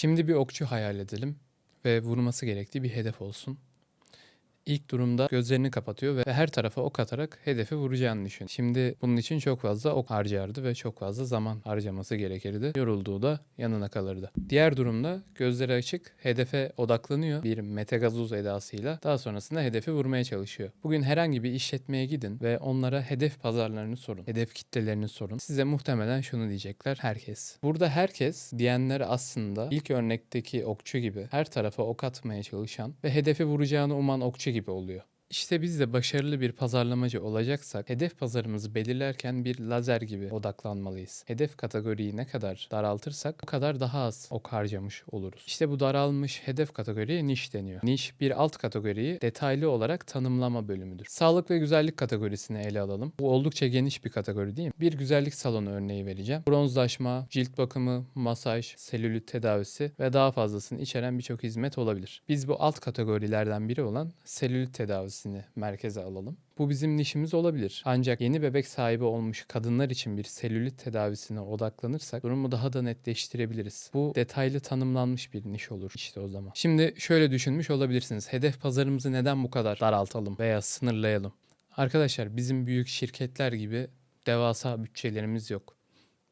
Şimdi bir okçu hayal edelim ve vurması gerektiği bir hedef olsun. İlk durumda gözlerini kapatıyor ve her tarafa ok atarak hedefi vuracağını düşün. Şimdi bunun için çok fazla ok harcardı ve çok fazla zaman harcaması gerekirdi. Yorulduğu da yanına kalırdı. Diğer durumda gözleri açık, hedefe odaklanıyor bir metagazuz edasıyla. Daha sonrasında hedefi vurmaya çalışıyor. Bugün herhangi bir işletmeye gidin ve onlara hedef pazarlarını sorun. Hedef kitlelerini sorun. Size muhtemelen şunu diyecekler herkes. Burada herkes diyenler aslında ilk örnekteki okçu gibi her tarafa ok atmaya çalışan ve hedefi vuracağını uman okçu gibi oluyor. İşte biz de başarılı bir pazarlamacı olacaksak hedef pazarımızı belirlerken bir lazer gibi odaklanmalıyız. Hedef kategoriyi ne kadar daraltırsak o kadar daha az ok harcamış oluruz. İşte bu daralmış hedef kategoriye niş deniyor. Niş bir alt kategoriyi detaylı olarak tanımlama bölümüdür. Sağlık ve güzellik kategorisini ele alalım. Bu oldukça geniş bir kategori değil mi? Bir güzellik salonu örneği vereceğim. Bronzlaşma, cilt bakımı, masaj, selülit tedavisi ve daha fazlasını içeren birçok hizmet olabilir. Biz bu alt kategorilerden biri olan selülit tedavisini merkeze alalım. Bu bizim nişimiz olabilir. Ancak yeni bebek sahibi olmuş kadınlar için bir selülit tedavisine odaklanırsak durumu daha da netleştirebiliriz. Bu detaylı tanımlanmış bir niş olur işte o zaman. Şimdi şöyle düşünmüş olabilirsiniz. Hedef pazarımızı neden bu kadar daraltalım veya sınırlayalım? Arkadaşlar bizim büyük şirketler gibi devasa bütçelerimiz yok.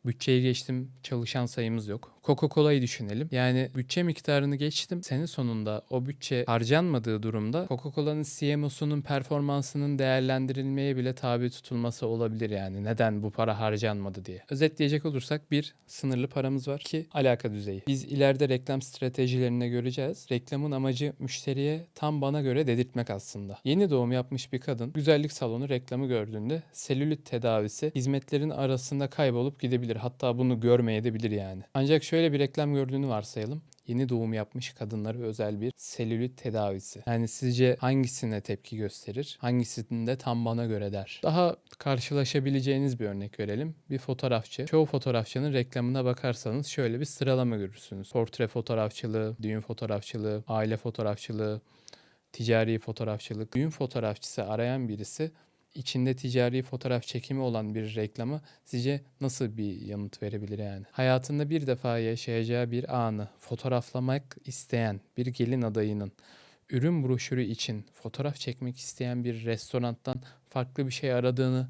Bütçeyi geçtim, çalışan sayımız yok. Coca-Cola'yı düşünelim. Yani bütçe miktarını geçtim. Sene sonunda o bütçe harcanmadığı durumda Coca-Cola'nın CMO'sunun performansının değerlendirilmeye bile tabi tutulması olabilir yani. Neden bu para harcanmadı diye. Özetleyecek olursak bir sınırlı paramız var ki alaka düzeyi. Biz ileride reklam stratejilerine göreceğiz. Reklamın amacı müşteriye tam bana göre dedirtmek aslında. Yeni doğum yapmış bir kadın güzellik salonu reklamı gördüğünde selülit tedavisi hizmetlerin arasında kaybolup gidebilir. Hatta bunu görmeyebilir yani. Ancak şöyle bir reklam gördüğünü varsayalım. Yeni doğum yapmış kadınlara özel bir selülit tedavisi. Yani sizce hangisine tepki gösterir? Hangisinde tam bana göre der? Daha karşılaşabileceğiniz bir örnek verelim. Bir fotoğrafçı. Çoğu fotoğrafçının reklamına bakarsanız şöyle bir sıralama görürsünüz. Portre fotoğrafçılığı, düğün fotoğrafçılığı, aile fotoğrafçılığı, ticari fotoğrafçılık. Düğün fotoğrafçısı arayan birisi içinde ticari fotoğraf çekimi olan bir reklamı sizce nasıl bir yanıt verebilir yani? Hayatında bir defa yaşayacağı bir anı fotoğraflamak isteyen bir gelin adayının ürün broşürü için fotoğraf çekmek isteyen bir restorandan farklı bir şey aradığını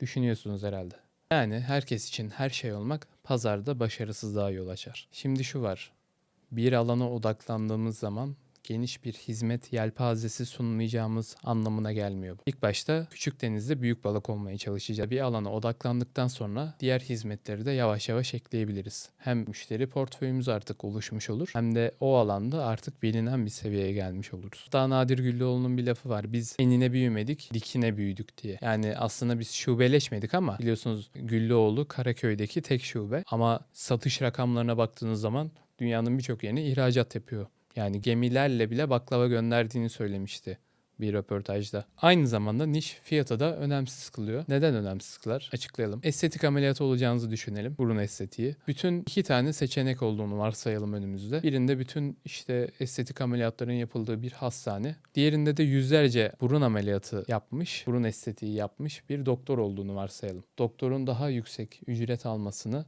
düşünüyorsunuz herhalde. Yani herkes için her şey olmak pazarda başarısızlığa yol açar. Şimdi şu var. Bir alana odaklandığımız zaman geniş bir hizmet yelpazesi sunmayacağımız anlamına gelmiyor. bu. İlk başta küçük denizde büyük balık olmaya çalışacağız. Bir alana odaklandıktan sonra diğer hizmetleri de yavaş yavaş ekleyebiliriz. Hem müşteri portföyümüz artık oluşmuş olur hem de o alanda artık bilinen bir seviyeye gelmiş oluruz. Daha Nadir Güllüoğlu'nun bir lafı var. Biz enine büyümedik, dikine büyüdük diye. Yani aslında biz şubeleşmedik ama biliyorsunuz Güllüoğlu Karaköy'deki tek şube ama satış rakamlarına baktığınız zaman dünyanın birçok yerine ihracat yapıyor. Yani gemilerle bile baklava gönderdiğini söylemişti bir röportajda. Aynı zamanda niş fiyatı da önemsiz kılıyor. Neden önemsiz kılar? Açıklayalım. Estetik ameliyatı olacağınızı düşünelim. Burun estetiği. Bütün iki tane seçenek olduğunu varsayalım önümüzde. Birinde bütün işte estetik ameliyatların yapıldığı bir hastane. Diğerinde de yüzlerce burun ameliyatı yapmış, burun estetiği yapmış bir doktor olduğunu varsayalım. Doktorun daha yüksek ücret almasını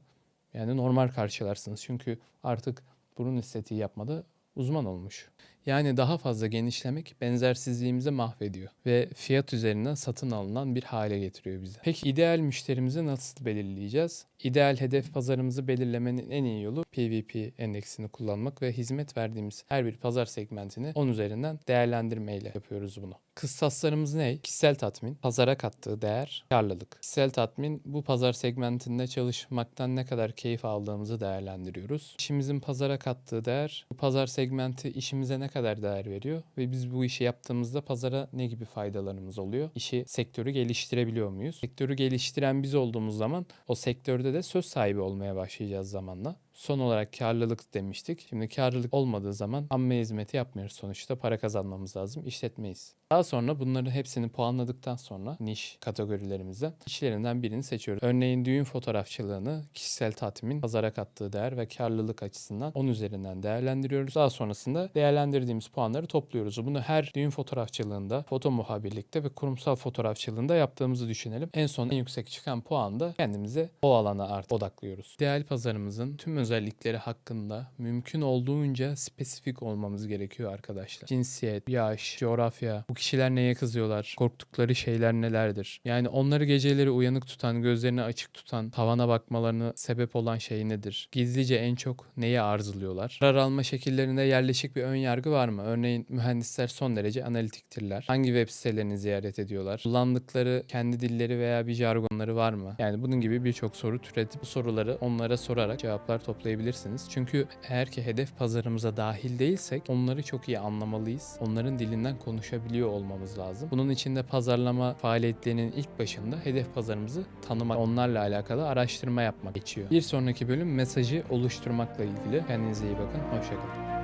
yani normal karşılarsınız. Çünkü artık burun estetiği yapmada uzman olmuş. Yani daha fazla genişlemek benzersizliğimizi mahvediyor ve fiyat üzerinden satın alınan bir hale getiriyor bizi. Peki ideal müşterimizi nasıl belirleyeceğiz? İdeal hedef pazarımızı belirlemenin en iyi yolu PVP endeksini kullanmak ve hizmet verdiğimiz her bir pazar segmentini 10 üzerinden değerlendirmeyle yapıyoruz bunu. Kıstaslarımız ne? Kişisel tatmin, pazara kattığı değer, karlılık. Kişisel tatmin bu pazar segmentinde çalışmaktan ne kadar keyif aldığımızı değerlendiriyoruz. İşimizin pazara kattığı değer, bu pazar segmenti işimize ne kadar değer veriyor ve biz bu işi yaptığımızda pazara ne gibi faydalarımız oluyor? İşi, sektörü geliştirebiliyor muyuz? Sektörü geliştiren biz olduğumuz zaman o sektörde de söz sahibi olmaya başlayacağız zamanla. Son olarak karlılık demiştik. Şimdi karlılık olmadığı zaman amme hizmeti yapmıyoruz sonuçta. Para kazanmamız lazım. işletmeyiz. Daha sonra bunların hepsini puanladıktan sonra niş kategorilerimizde içlerinden birini seçiyoruz. Örneğin düğün fotoğrafçılığını kişisel tatmin, pazara kattığı değer ve karlılık açısından 10 üzerinden değerlendiriyoruz. Daha sonrasında değerlendirdiğimiz puanları topluyoruz. Bunu her düğün fotoğrafçılığında, foto muhabirlikte ve kurumsal fotoğrafçılığında yaptığımızı düşünelim. En son en yüksek çıkan puanda kendimize o alana artık odaklıyoruz. İdeal pazarımızın tüm özellikleri hakkında mümkün olduğunca spesifik olmamız gerekiyor arkadaşlar. Cinsiyet, yaş, coğrafya, bu kişiler neye kızıyorlar, korktukları şeyler nelerdir? Yani onları geceleri uyanık tutan, gözlerini açık tutan, tavana bakmalarını sebep olan şey nedir? Gizlice en çok neyi arzuluyorlar? Karar alma şekillerinde yerleşik bir ön yargı var mı? Örneğin mühendisler son derece analitiktirler. Hangi web sitelerini ziyaret ediyorlar? Kullandıkları kendi dilleri veya bir jargonları var mı? Yani bunun gibi birçok soru türetip bu soruları onlara sorarak cevaplar toplayabilirsiniz. Çünkü eğer ki hedef pazarımıza dahil değilsek onları çok iyi anlamalıyız. Onların dilinden konuşabiliyor olmamız lazım. Bunun için de pazarlama faaliyetlerinin ilk başında hedef pazarımızı tanımak, onlarla alakalı araştırma yapmak geçiyor. Bir sonraki bölüm mesajı oluşturmakla ilgili. Kendinize iyi bakın. Hoşçakalın.